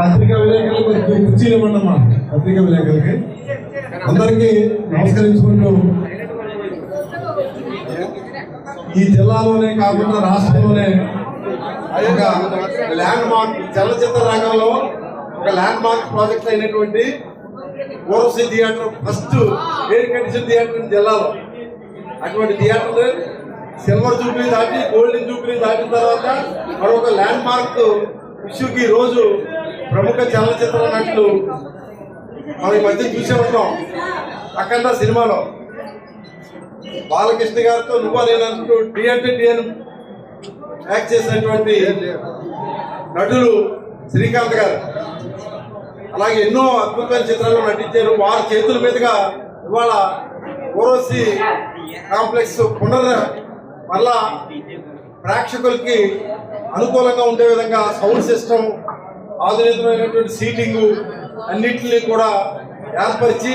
పత్రికా విలేకరులకు కొంచెం కుర్చీలు ఇవ్వండమ్మా. పత్రికా విలేకరులకి. అందరికీ నమస్కరించుకుంటూ ఈ జిల్లాలోనే కాకుండా రాష్ట్రంలోనే ఒక ల్యాండ్ మార్క్ చలనచిత్ర రంగంలో ఒక ల్యాండ్ మార్క్ ప్రాజెక్ట్ అయినటువంటి ఓరసీ theatre first air condition theatre జిల్లాలో. అటువంటి థియేటర్ సిల్వర్ జూబ్లీ దాటి గోల్డెన్ జూబ్లీ దాటిన తర్వాత మరొక ల్యాండ్ మార్క్ ఇష్యూకి రోజు ప్రముఖ చలనచిత్ర నటులు మనం ఈ మధ్య చూసే ఉంటాం. అక్కడ సినిమాలో బాలకృష్ణ గారితో నువ్వు నేనంటూ డి అంటే డి యాక్ట్ చేసినటువంటి నటులు శ్రీకాంత్ గారు. అలాగే ఎన్నో అద్భుతమైన చిత్రాల్లో నటించారు. వారి చేతుల మీదుగా ఇవాళ ఓరోసి కాంప్లెక్స్ పునర్ మళ్ళా ప్రేక్షకులకి అనుకూలంగా ఉండే విధంగా సౌండ్ సిస్టమ్ ఆధునికమైనటువంటి సీటింగ్ అన్నింటినీ కూడా ఏర్పరిచి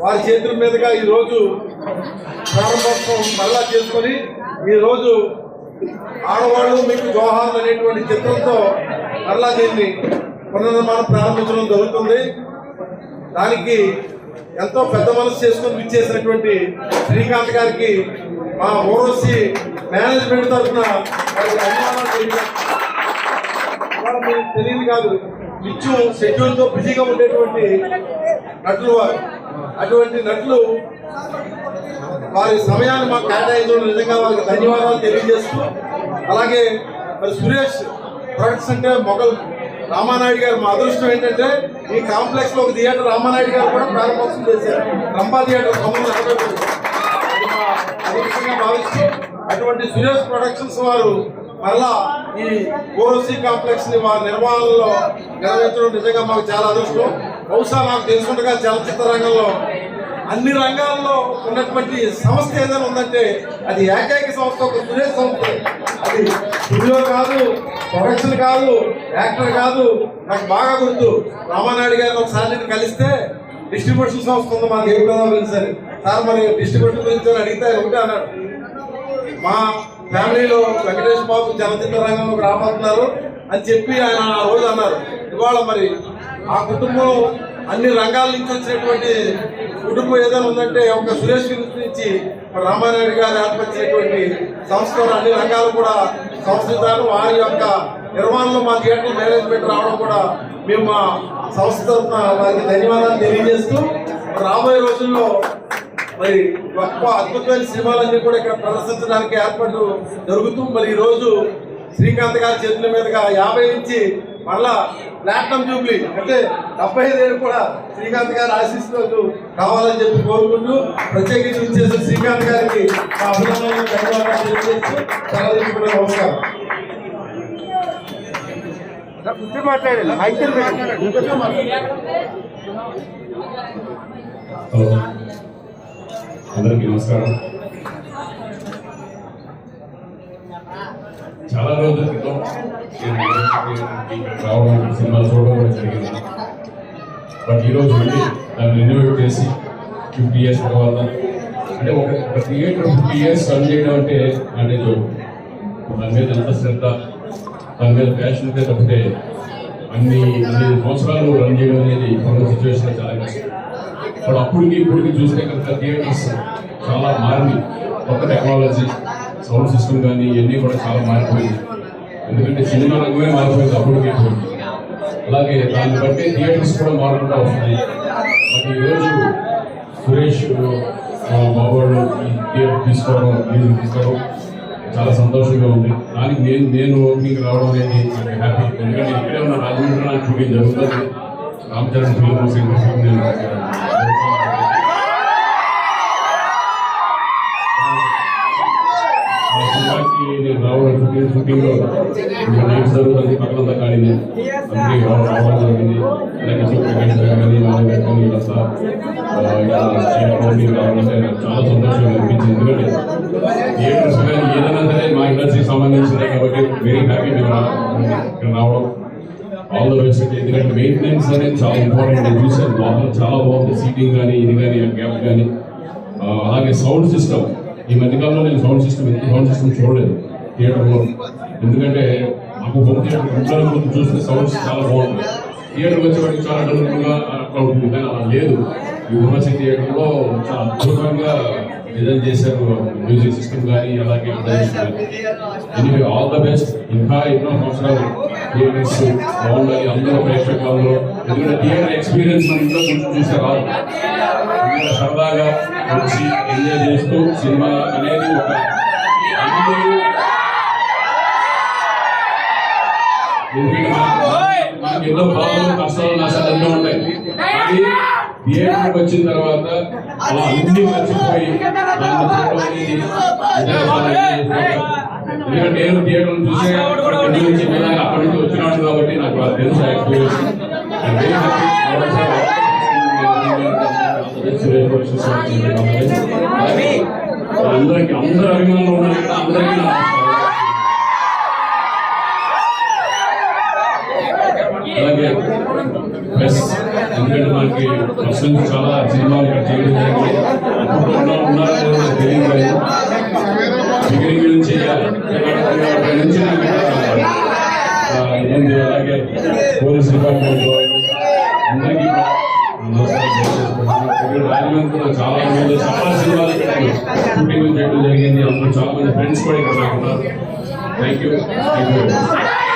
వారి చేతుల మీదుగా ఈరోజు ప్రారంభోత్సవం మళ్ళా చేసుకొని ఈరోజు ఆడవాళ్ళు మీకు జోహార్లు అనేటువంటి చిత్రంతో మరలా దీన్ని పునర్నిర్మాణం ప్రారంభించడం జరుగుతుంది. దానికి ఎంతో పెద్ద మనసు చేసుకొని విచ్చేసినటువంటి శ్రీకాంత్ గారికి మా ఓరోసి మేనేజ్మెంట్ తరఫున ధన్యవాదాలు తెలియదు కాదు నిత్యం షెడ్యూల్తో బిజీగా ఉండేటువంటి నటులు వారు. అటువంటి నటులు వారి సమయాన్ని మాకు కేటాయించడం నిజంగా వారికి ధన్యవాదాలు తెలియజేస్తూ అలాగే మరి సురేష్ ప్రొడక్ట్స్ అంటే మొగల్ రామానాయుడు గారు మా అదృష్టం ఏంటంటే ఈ కాంప్లెక్స్లో ఒక థియేటర్ రామానాయుడు గారు కూడా ప్రారంభోత్సవం చేశారు. రంపా థియేటర్ తొమ్మిది అదృష్టంగా భావిస్తూ అటువంటి సురేష్ ప్రొడక్షన్స్ వారు మళ్ళా ఈ ఓరోసి కాంప్లెక్స్ని వారి నిర్వహణలో నెరవేర్చడం నిజంగా మాకు చాలా అదృష్టం. బహుశా నాకు తెలుసుకుంటగా చలనచిత్ర రంగంలో అన్ని రంగాల్లో ఉన్నటువంటి సంస్థ ఏదైనా ఉందంటే అది ఏకైక సంస్థ ఒక సురేష్ సంస్థ. అది ఇందులో కాదు ప్రొడక్షన్ కాదు యాక్టర్ కాదు నాకు బాగా గుర్తు. రామానాయుడు గారిని ఒకసారి నేను కలిస్తే డిస్ట్రిబ్యూషన్ సంస్థ ఉంది మాకు ఏ పిలిచారు సరే. సార్ మరి డిస్ట్రిబ్యూషన్ గురించి అని అడిగితే ఒకటే అన్నాడు. మా ఫ్యామిలీలో వెంకటేష్ బాబు చలనచిత్ర రంగంలో రాబోతున్నారు అని చెప్పి ఆయన ఆ రోజు అన్నారు. ఇవాళ మరి ఆ కుటుంబం అన్ని రంగాల నుంచి వచ్చినటువంటి కుటుంబం ఏదైనా ఉందంటే ఒక సురేష్ గురించి నుంచి మరి గారు ఏర్పరిచినటువంటి సంస్థలు అన్ని రంగాలు కూడా సంస్కృతాలు వారి యొక్క నిర్వహణలో మా థియేటర్ మేనేజ్మెంట్ రావడం కూడా మేము మా సంస్థ వారికి ధన్యవాదాలు తెలియజేస్తూ రాబోయే రోజుల్లో మరి గొప్ప అద్భుతమైన సినిమాలన్నీ కూడా ఇక్కడ ప్రదర్శించడానికి ఏర్పాటు జరుగుతూ మరి ఈ రోజు శ్రీకాంత్ గారి చేతుల మీదుగా యాభై నుంచి మళ్ళా ప్లాట్నం జూబ్లీ. అంటే డెబ్బై ఐదేళ్ళు కూడా శ్రీకాంత్ గారి ఆశీస్సులు కావాలని చెప్పి కోరుకుంటూ ప్రత్యేకించి వచ్చేసి శ్రీకాంత్ గారికి మా అభినందనలు ధన్యవాదాలు తెలియజేస్తూ చాలా నమస్కారం. అందరికీ నమస్కారం. చాలా రోజుల క్రితం రావడం సినిమాలు చూడడం కూడా జరిగింది. బట్ ఈరోజు మళ్ళీ దాన్ని రెన్యువేట్ చేసి ఫిఫ్టీ ఇయర్స్ తర్వాత అంటే ఒక ఒక థియేటర్ ఫిఫ్టీ ఇయర్స్ రన్ చేయడం అంటే అంటే దాని మీద ఎంత శ్రద్ధ దాని మీద ప్యాషన్ ఉంటే తప్పితే అన్ని అన్ని సంవత్సరాలు రన్ చేయడం అనేది ఇప్పుడున్న సిచ్యువేషన్ చాలా కష్టం. ఇప్పుడు అప్పటికి ఇప్పటికి చూస్తే కనుక థియేటర్స్ చాలా మారింది కొత్త టెక్నాలజీ సౌండ్ సిస్టమ్ కానీ ఇవన్నీ కూడా చాలా మారిపోయింది. ఎందుకంటే సినిమా రంగమే మారిపోయింది అప్పటికే అలాగే దాన్ని బట్టి థియేటర్స్ కూడా మారుకుంటూ వస్తున్నాయి. మరి ఈరోజు సురేష్ ఆ, బాబోళ్ళు థియేటర్ తీసుకోవడం మ్యూజిక్ తీసుకోవడం చాలా సంతోషంగా ఉంది. దానికి నేను నేను ఓపెనింగ్ రావడం అనేది నాకు హ్యాపీ ఎందుకంటే ఇక్కడే ఉన్న రాజమండ్రి నాకు షూటింగ్ జరుగుతుంది రామచరణ్ ఫిల్మ్ సినిమా నేను ఆ సినిమాకి నేను రావడం షూటింగ్లో నైట్ జరుగుతుంది పక్కనంతా ఖాళీనే అందుకే రావడం జరిగింది అలాగే కానీ నారాయణ కానీ ఇలా థియేటర్ చాలా సంతోషంగా అనిపించింది. ఎందుకంటే కానీ ఏదైనా సరే మా ఇండస్ట్రీకి సంబంధించింది కాబట్టి వెరీ హ్యాపీ ఇక్కడ రావడం. ఆల్ ద బెస్ట్ ఎందుకంటే మెయింటెనెన్స్ అనేది చాలా ఇంపార్టెంట్ నేను చూసాను చాలా బాగుంది. సీటింగ్ కానీ ఇది కానీ గ్యాప్ కానీ అలాగే సౌండ్ సిస్టమ్ ఈ మధ్యకాలంలో నేను సౌండ్ సిస్టమ్ ఎంత సౌండ్ సిస్టమ్ చూడలేదు. థియేటర్లో ఎందుకంటే మాకు హోమ్ థియేటర్ ఇంట్లో ముందు చూస్తే సౌండ్స్ చాలా బాగుంటుంది థియేటర్ వచ్చేవాడికి చాలా డల్గా అట్లా ఉంటుంది. కానీ అలా లేదు. ఈ యూనివర్సిటీ థియేటర్లో చాలా అద్భుతంగా డిజైన్ చేశారు మ్యూజిక్ సిస్టమ్ కానీ అలాగే ఎనీవే ఆల్ ద బెస్ట్. ఇంకా ఎన్నో సంవత్సరాలు థియేటర్స్ బాగుండాలి అందరూ ప్రేక్షకులందరూ ఎందుకంటే థియేటర్ ఎక్స్పీరియన్స్ మన ఇంట్లో కొంచెం చూసే రాదు. ఇంకా సరదాగా వచ్చి ఎంజాయ్ చేస్తూ సినిమా అనేది ఒక అందరూ మనకి ఎన్నో కష్టాలు నష్టాలు ఎన్నో ఉంటాయి. కానీ థియేటర్కి వచ్చిన తర్వాత అలా అన్ని మర్చిపోయి. ఎందుకంటే నేను థియేటర్ చూసే అక్కడి నుంచి వెళ్ళాక అక్కడి నుంచి వచ్చినాడు కాబట్టి నాకు తెలుసు ఎక్స్పీరియన్స్ అందరికి అందరు అభిమానులు ఉన్నారు కదా అందరికీ అలాగే ప్లస్ ఎందుకంటే మనకి చాలా సినిమాలు ఇక్కడ చేయడం జరిగింది. ఉన్నారో తెలియదు బిగినింగ్ నుంచి నుంచి నాకు అలాగే పోలీస్ డిపార్ట్మెంట్ చాలా మంది చాలా సినిమాలు షూటింగ్ చేయడం జరిగింది అందులో చాలా మంది ఫ్రెండ్స్ కూడా ఇక్కడ థ్యాంక్ యూ థ్యాంక్ యూ